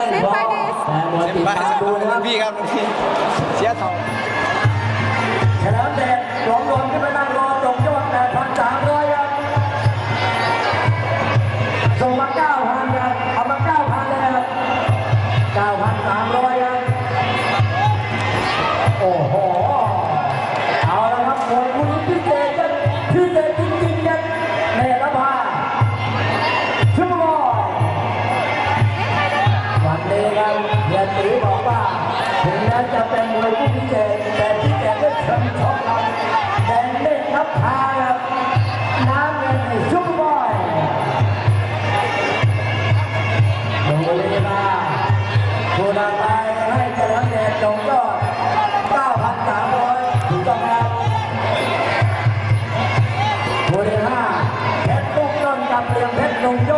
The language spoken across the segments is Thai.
เซฟไปเดสเซฟไปดูนะพี่ครับพี่เสียทองฉลามแดดร้องโดนขึ้นมา แก่แต่พี่แก่ก็ชิญชมเราแดนเล็กนัพาครัน้ำเงินในซุปเอร์บอยดูเวลาดูดาวตายให้จรับแดดจงยอด9,300ถูกต้องครับดูเวเพชรปุ๊กต้นกับเรืองเพชรลงยอ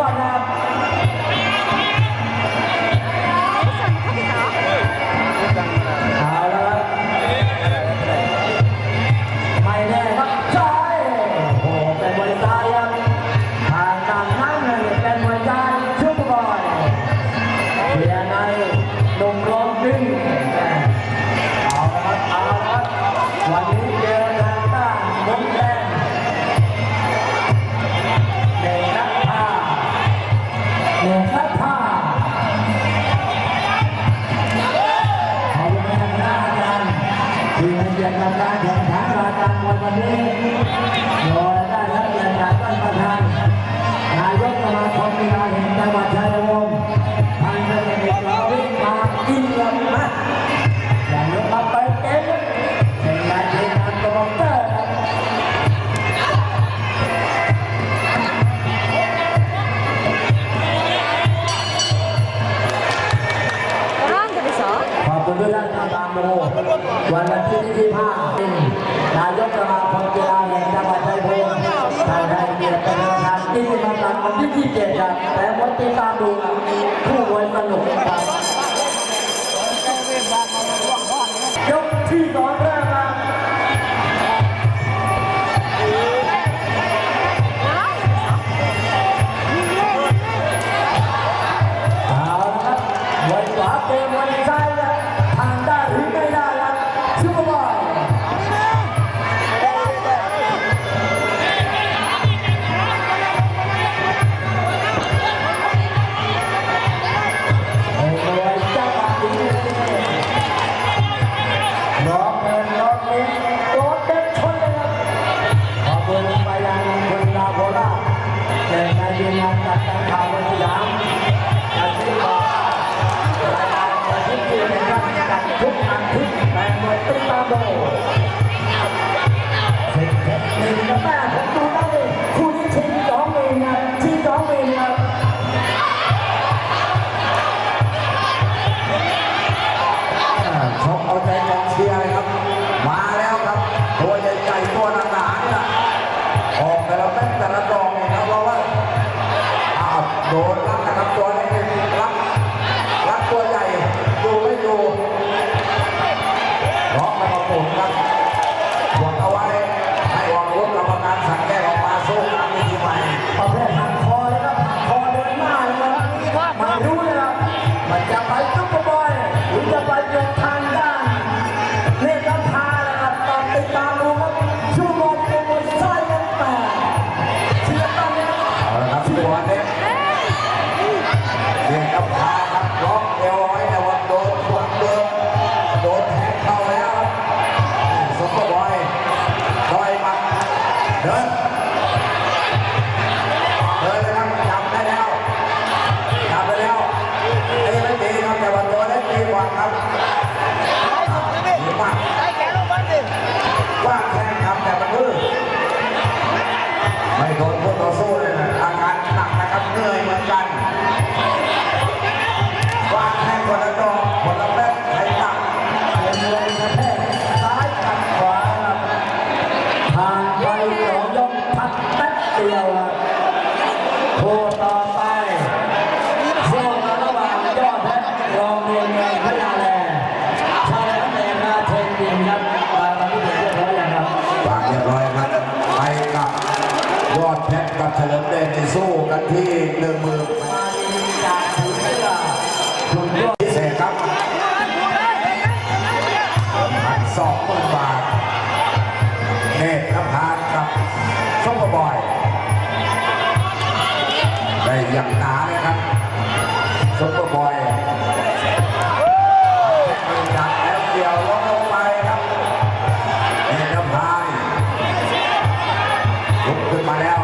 คอมมิลาแห่จังหวัดชัยวงศ์ทางเดินเอกเราวิ่าขึ้นลำนอย่างนี้มาไปเต็มเป็นรายการคอมเตอร์ขอบคุณด้วยนะครัตามมวันที่25เนนายกสมาคม แต่มดที่ตามดูคู่ไว้สนุกครับ เงินรถนี้โดเด็กชนเขอบคุณไปยังคุณลาบราเดินมายืนงนัดการข่าวม่สามอาชีพกราที่นะคทุกอาทิตแบ่งหน่ตุ้ตาโบ เทพนภากับซุปเปอร์บอย ได้อย่างหนาเลยครับซุปเปอร์บอยดักแล้เอล้มลงไปครับเทพนาลุกขึ้นมาแล้ว